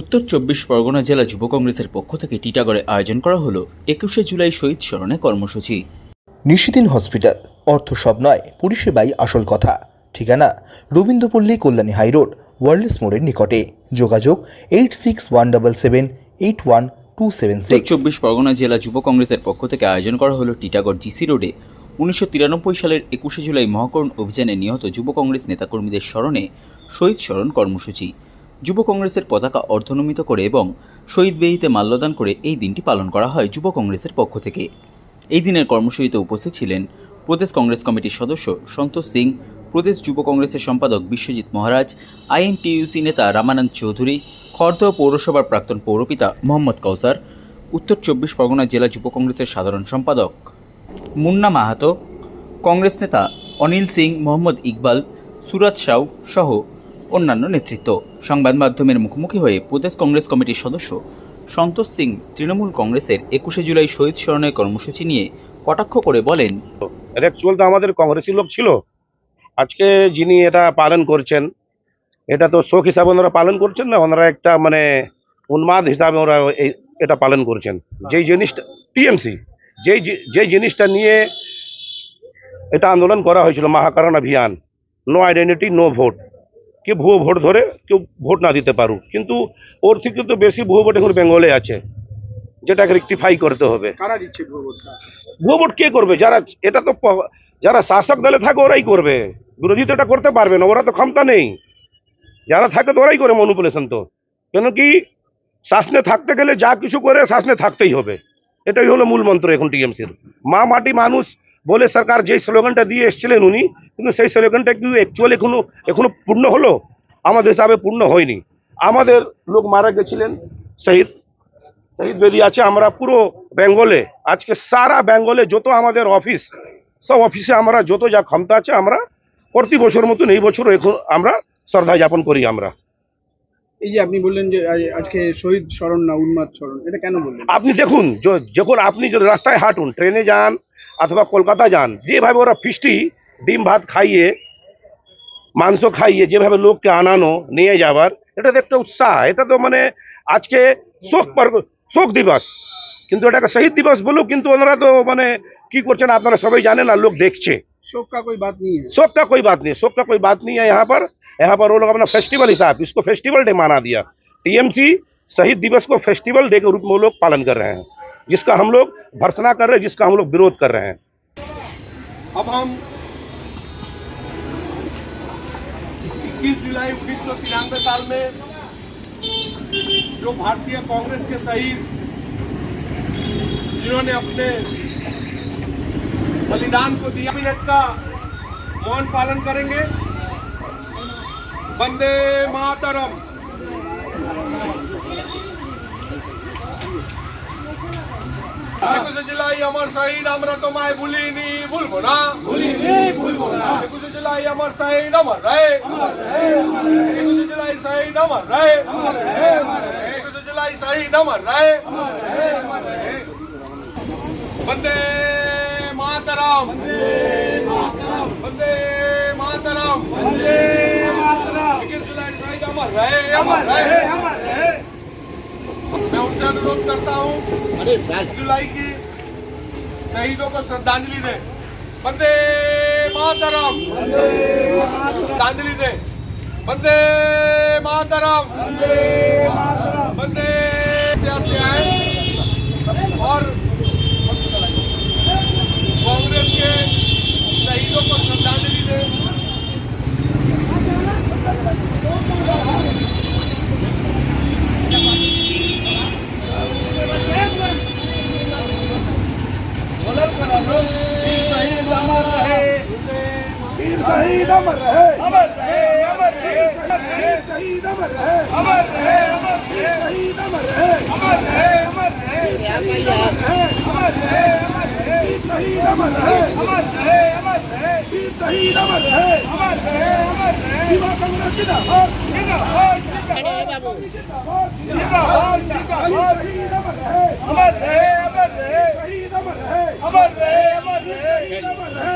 উত্তর চব্বিশ পরগনা জেলা যুব কংগ্রেসের পক্ষ থেকে টিটাগড়ে আয়োজন করা হলো একুশে জুলাই শহীদ স্মরণে কর্মসূচি। নিশিদিন হসপিটাল অর্থ সব নয় পরিষেবাই আসল কথা। ঠিকানা রবীন্দ্রপল্লী কল্যাণী হাইরোড ওয়ার্ল্ডস মোড়ের নিকটে। যোগাযোগ eight six one double seven eight one two seven six. Chabbish Pargana জেলা যুব কংগ্রেসের পক্ষ থেকে আয়োজন করা হলো টিটাগড় জিসি রোডে। উনিশশো তিরানব্বই সালের একুশে জুলাই মহাকরণ অভিযানে নিহত যুব কংগ্রেস নেতাকর্মীদের স্মরণে শহীদ স্মরণ কর্মসূচি। যুব কংগ্রেসের পতাকা অর্ধনমিত করে এবং শহীদ বেদিতে মাল্যদান করে এই দিনটি পালন করা হয় যুব কংগ্রেসের পক্ষ থেকে। এই দিনের কর্মসূচিতে উপস্থিত ছিলেন প্রদেশ কংগ্রেস কমিটির সদস্য সন্তোষ সিং, প্রদেশ যুব কংগ্রেসের সম্পাদক বিশ্বজিৎ মহারাজ, আইএনটিইউসি নেতা রামানন্দ চৌধুরী, খড়দহ পৌরসভার প্রাক্তন পৌরপিতা মোহাম্মদ কৌসার উত্তর চব্বিশ পরগনা জেলা যুব কংগ্রেসের সাধারণ সম্পাদক মুন্না মাহাতো, কংগ্রেস নেতা অনিল সিং, মোহাম্মদ ইকবাল, সুরাজ সাউ সহ অন্যান্য নেতৃত্ব। সংবাদ মাধ্যমের মুখোমুখি হয়ে প্রদেশ কংগ্রেস কমিটির সদস্য সন্তোষ সিং তৃণমূল কংগ্রেসের একুশে জুলাই শহীদ স্মরণের কর্মসূচি নিয়ে কটাক্ষ করে বলেন অ্যাকচুয়াল তো আমাদের কংগ্রেসি লোক ছিল। আজকে যিনি এটা পালন করছেন, এটা তো শোক হিসাবে ওনারা পালন করছেন না? ওনারা একটা মানে উন্মাদ হিসাবে ওরা এটা পালন করছেন। যেই জিনিসটা টিএমসি যেই যেই জিনিসটা নিয়ে এটা আন্দোলন করা হয়েছিল, মহাকারণ অভিযান নো আইডেন্টিটি নো ভোট কি ভুয়ো ভোট ধরে কেউ ভোট না দিতে পারুক। কিন্তু ওর থেকে তো বেশি ভুয়ো ভোট এখন বেঙ্গলে আছে যেটাকে রেক্টিফাই করতে হবে। কারা দিচ্ছে ভোটটা? ভুয়ো ভোট কে করবে? যারা এটা তো যারা শাসক দলে থাকে ওরাই করবে। বিরোধী তো এটা করতে পারবে না ওরা তো ক্ষমতা নেই। যারা থাকে তো ওরাই করে মনুপুলেশন তো। কেন কি শাসনে থাকতে গেলে যা কিছু করে শাসনে থাকতেই হবে। এটাই হলো মূল মন্ত্র এখন টিএমসির। মা মাটি মানুষ বলে সরকার যেই স্লোগানটা দিয়ে এসেছিলেন উনি কিন্তু সেই স্লোগানটা কিন্তু অ্যাকচুয়ালি এখনও এখনও পূর্ণ হলো? আমাদের হিসাবে পূর্ণ হয়নি। আমাদের লোক মারা গেছিলেন শহীদ। শহীদ বেদি আছে আমরা পুরো বেঙ্গলে আজকে সারা বেঙ্গলে যত আমাদের অফিস সব অফিসে আমরা যত যা ক্ষমতা আছে আমরা প্রতি বছর মতন এই বছর এখন আমরা শ্রদ্ধা যাপন করি আমরা। এই যে আপনি বললেন যে আজকে শহীদ স্মরণ না উন্মাদ স্মরণ এটা কেন বললেন? আপনি দেখুন যখন আপনি যদি রাস্তায় হাঁটুন ট্রেনে যান অথবা কলকাতা যান যেভাবে ওরা ফিস্টি ডিম ভাত খাইয়ে মাংস খাইয়ে যেভাবে লোককে আনানো নিয়ে যাবার এটা তো একটা উৎসাহ এটা তো মানে আজকে শোক পর্ব শোক দিবস কিন্তু এটাকে শহীদ দিবস বলুক কিন্তু ওনারা তো মানে কি করছেন আপনারা সবাই জানেন আর লোক দেখছে শোক কা कोई बात नहीं है शोक का कोई बात नहीं शोक का कोई बात नहीं है यहाँ पर यहाँ पर वो लोग अपना फेस्टिवल हिसाब इसको फेस्टिवल डे माना दिया टीएमसी शहीद दिवस को फेस्टिवल डे के रूप में वो लोग पालन कर रहे हैं जिसका हम लोग भर्सना कर रहे हैं, जिसका हम लोग विरोध कर रहे हैं। अब हम 21 जुलाई उन्नीस सौ तिरानवे साल में जो भारतीय कांग्रेस के शहीद, जिन्होंने अपने बलिदान को दिया, मिनट का मौन पालन करेंगे। वंदे मातरम। একুশে জুলাই আমার শহীদ আমরা তোমায় ভুলিনি ভুলবো না ভুলিনি ভুলবো না একুশে জুলাই আমার শহীদ আমার রে একুশে জুলাই শহীদ আমার রে একুশে জুলাই শহীদ আমার রে বন্দে মাতরম বন্দে মাতরম বন্দে একুশে জুলাই শহীদ আমার রে আমার রে मैं अनुरोध करता हूँ जुलाई की शहीदों को श्रद्धांजलि दे। वंदे मातरम। श्रद्धांजलि दे। वंदे मातरम। शहीद अमर रहे अमर रहे अमर रहे शहीद अमर रहे अमर रहे अमर रहे शहीद अमर रहे अमर रहे अमर रहे शहीद अमर रहे अमर रहे शहीद अमर रहे अमर रहे अमर रहे शहीद अमर रहे अमर रहे अमर रहे युवा कांग्रेस जिंदाबाद जिंदाबाद जिंदाबाद जिंदाबाद जिंदाबाद शहीद अमर रहे अमर रहे अमर रहे शहीद अमर रहे अमर रहे अमर रहे शहीद अमर रहे